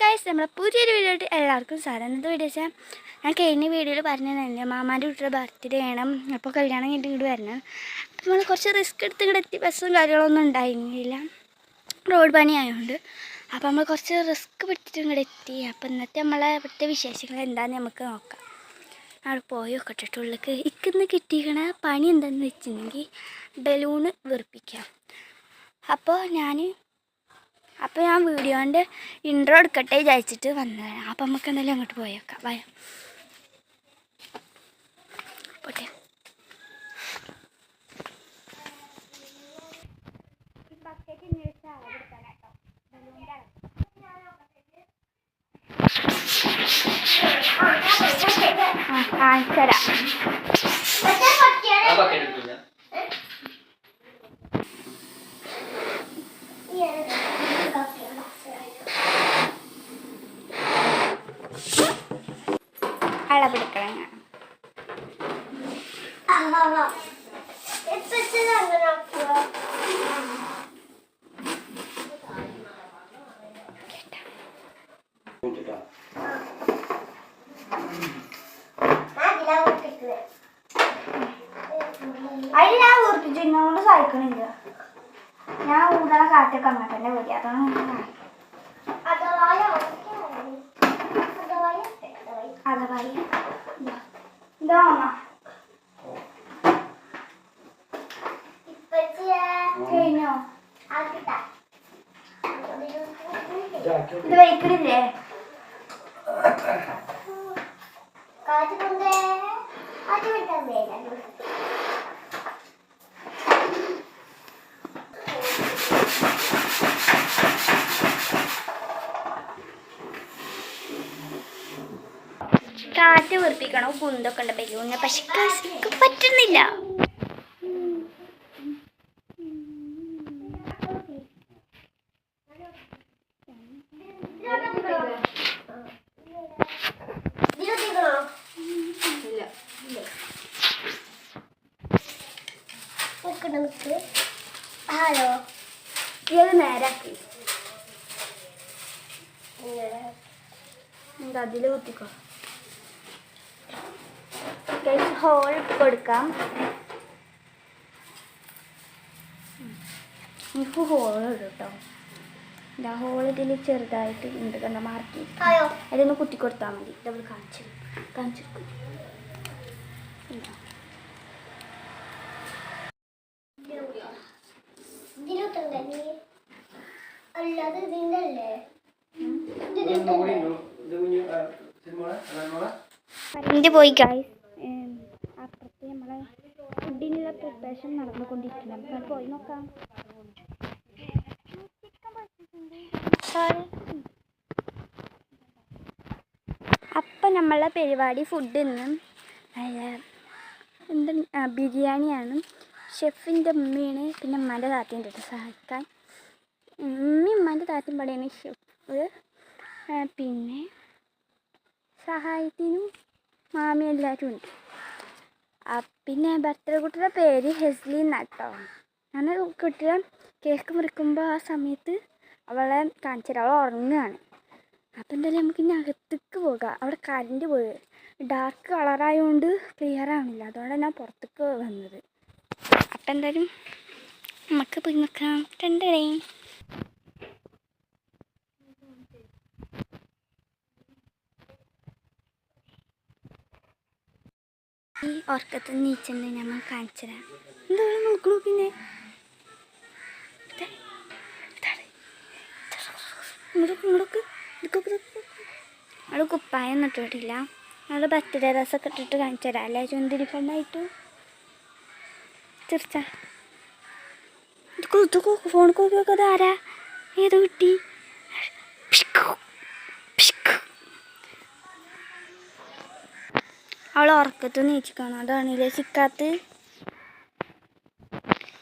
Guys നമ്മുടെ പുതിയൊരു video ആയിട്ട് എല്ലാവർക്കും സാധനം ഇന്നത്തെ വീഡിയോ വെച്ചാൽ ഞാൻ കഴിഞ്ഞ വീഡിയോയിൽ പറഞ്ഞതല്ലേ മാമാന്റെ വീട്ടിലെ ബർത്ത്ഡേ ആണ് അപ്പോൾ കല്യാണം കഴിഞ്ഞിട്ട് വീട് വരണം. അപ്പോൾ നമ്മൾ കുറച്ച് റിസ്ക് എടുത്ത് ഇങ്ങോട്ട് എത്തി ബസ്സും കാര്യങ്ങളൊന്നും ഉണ്ടായിരുന്നില്ല. റോഡ് പണി ആയതുകൊണ്ട് അപ്പോൾ നമ്മൾ കുറച്ച് റിസ്ക് പിടിച്ചിട്ട് ഇങ്ങോട്ട് എത്തി. അപ്പോൾ ഇന്നത്തെ നമ്മളെ ഇവിടുത്തെ വിശേഷങ്ങൾ എന്താണെന്ന് നമുക്ക് നോക്കാം. അവിടെ പോയി നോക്കട്ടെ ഉള്ളിലേക്ക്. ഇക്കുന്ന് കിട്ടിയിരിക്കണ പണി എന്താണെന്ന് വെച്ചിട്ടുണ്ടെങ്കിൽ ബലൂണ് വെറുപ്പിക്കാം. അപ്പോൾ ഞാൻ അപ്പോൾ ഞാൻ വീഡിയോന്റെ ഇൻട്രോ എടുക്കട്ടെ വിചാരിച്ചിട്ട് വന്നതാണ് അപ്പോൾ നമുക്ക് എന്തായാലും അങ്ങോട്ട് പോയേക്കാം വയ പോട്ടെ. ആ കാണിച്ചു തരാം ആ ബക്കറ്റ് എടുക്കില്ല അളവെടുക്കണം അതിൽ ഞാൻ ഊർപ്പിച്ചു ഇന്നോണ്ട് സഹിക്കണില്ല. ഞാൻ ഊതണ കാറ്റൊക്കെ അങ്ങോട്ട് തന്നെ വരിക അതാണ് ഞാൻ കാണിക്കുന്നത്. അതവായി ഇതാ. ഇതാ അമ്മ കഴിഞ്ഞോ? ഇത് വയ്ക്കണില്ലേ കാറ്റ് വീർപ്പിക്കണോ? കുന്തൊക്കെ ഉണ്ട്? ബലൂണ് പക്ഷെ കസിക്ക് പറ്റുന്നില്ല. ഹലോ ഇത് നേരാക്കി. എന്താ അതിൽ കുത്തിക്കോ? ഹോൾ കൊടുക്കാം. എനിക്ക് ഹോൾ ഇടും കേട്ടോ. എന്താ ഹോൾ ഇതിൽ ചെറുതായിട്ട് ഉണ്ട് കണ്ട മാർക്ക് അതൊന്ന് കുത്തി കൊടുത്താൽ മതി ഇതവിടെ കാണിച്ചു കാണിച്ചു അല്ലാതെ ഇതിന്റെ അല്ലേ ഇത് കറണ്ട് പോയി ഗായ്സ് നമ്മളെ ഫുഡിനുള്ള പ്രിപ്പറേഷൻ നടന്നുകൊണ്ടിരിക്കുന്നത് നമുക്ക് പോയി നോക്കാം. അപ്പം നമ്മളെ പരിപാടി ഫുഡ് ഇന്ന് എന്താ ബിരിയാണിയാണ്. ഷെഫിന്റെ ഉമ്മയാണ് പിന്നെ ഉമ്മാന്റെ താത്തയുണ്ട് കേട്ടോ സഹായിക്കാൻ. ഉമ്മയും ഉമ്മാന്റെ താത്തയും പടയാണ് ഷെഫ്. പിന്നെ സഹായത്തിനും മാമി എല്ലാവരും ഉണ്ട്. പിന്നെ ബർത്ത്ഡേ കുട്ടിയുടെ പേര് ഹെസ്ലി എന്നാട്ടോ. ഞാൻ കുട്ടിയെ കേക്ക് മുറിക്കുമ്പോൾ ആ സമയത്ത് അവളെ കാണിച്ചു അവൾ ഉറങ്ങുകയാണ്. അപ്പം എന്തായാലും നമുക്ക് ഇനി അകത്തേക്ക് പോകാം. അവിടെ കറണ്ട് പോയി. ഡാർക്ക് കളറായതുകൊണ്ട് ക്ലിയർ ആവണില്ല. അതുകൊണ്ട് ഞാൻ പുറത്തേക്ക് വന്നത്. അപ്പം എന്തായാലും നമുക്ക് പോയി നോക്കാം. രണ്ടേ ഈ ഉറക്കത്തിൽ നീച്ചുണ്ട് ഞമ്മൾ കാണിച്ചു തരാം. എന്താ നോക്കണു പിന്നെ? അവിടെ കുപ്പായം ഇട്ടിട്ടില്ല അവിടെ ബർത്ത്ഡേ ഡ്രസ്സൊക്കെ ഇട്ടിട്ട് കാണിച്ചു തരാം. അല്ലേ? ചുന്തിരി ഫണ്ടായിട്ട് തീർച്ച ഫോൺ കോപ്പി ഒക്കെ ആരാ ഏത് കുട്ടി. പിഷ്കു, പിഷ്കു. അവൾ ഉറക്കത്ത് നീച്ചിക്കണം അതാണില്ലേ സിക്കാത്ത്.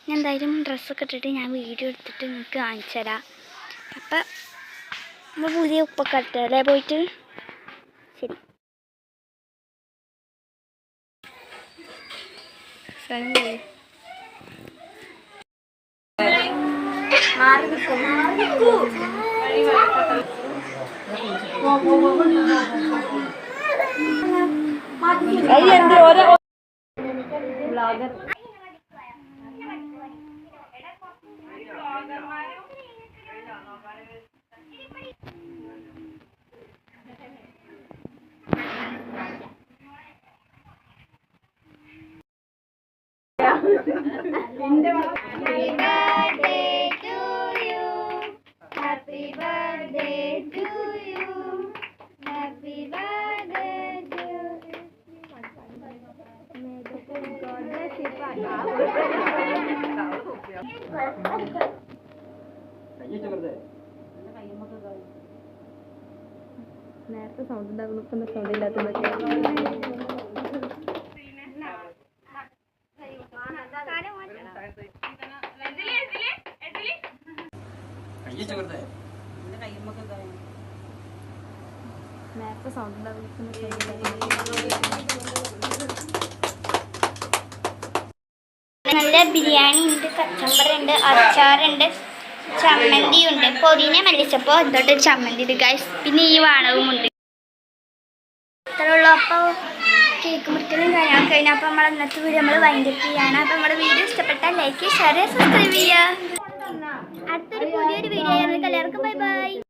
ഞാൻ എന്തായാലും ഡ്രസ്സൊക്കെ ഇട്ടിട്ട് ഞാൻ വീഡിയോ എടുത്തിട്ട് നിങ്ങൾക്ക് കാണിച്ചു തരാം. അപ്പം നമ്മൾ പുതിയ ഉപ്പൊക്കെ ഇട്ടല്ലേ പോയിട്ട്? ശരി. മാറി നിൽക്കും മാറി നിൽക്കൂ Happy birthday to you. Happy birthday to you. കയ്യ് വെറുതെ നേരത്തെ സൗണ്ട് ഉണ്ടാകുന്നു ഇപ്പം സൗണ്ട് ഇല്ലാത്തതൊക്കെ വെറുതെ നേരത്തെ സൗണ്ട് ഉണ്ടാകുന്നു നല്ല ബിരിയാണി ഉണ്ട് കച്ചമ്പറുണ്ട് അച്ചാറുണ്ട് ചമ്മന്തി ഉണ്ട്. പൊതിന മല്ലിച്ചപ്പോ എന്തോട്ട് ചമ്മന്തി ഉണ്ട് ഗൈസ് പിന്നെ ഈ വാണവും ഉണ്ട്. ഇത്രയുള്ള അപ്പോൾ കേക്ക് മുറിക്കലും കാര്യങ്ങളൊക്കെ കഴിഞ്ഞാൽ അപ്പോൾ നമ്മൾ ഇന്നത്തെ വീഡിയോ നമ്മൾ വൈൻഡപ്പ് ചെയ്യാണ്. അപ്പോൾ നമ്മുടെ വീഡിയോ ഇഷ്ടപ്പെട്ടാൽ ലൈക്ക് ഷെയർ സബ്സ്ക്രൈബ് ചെയ്യുക. അടുത്തൊരു പുതിയൊരു വീഡിയോ ആയിരുന്നു എല്ലാവർക്കും ബൈ ബൈ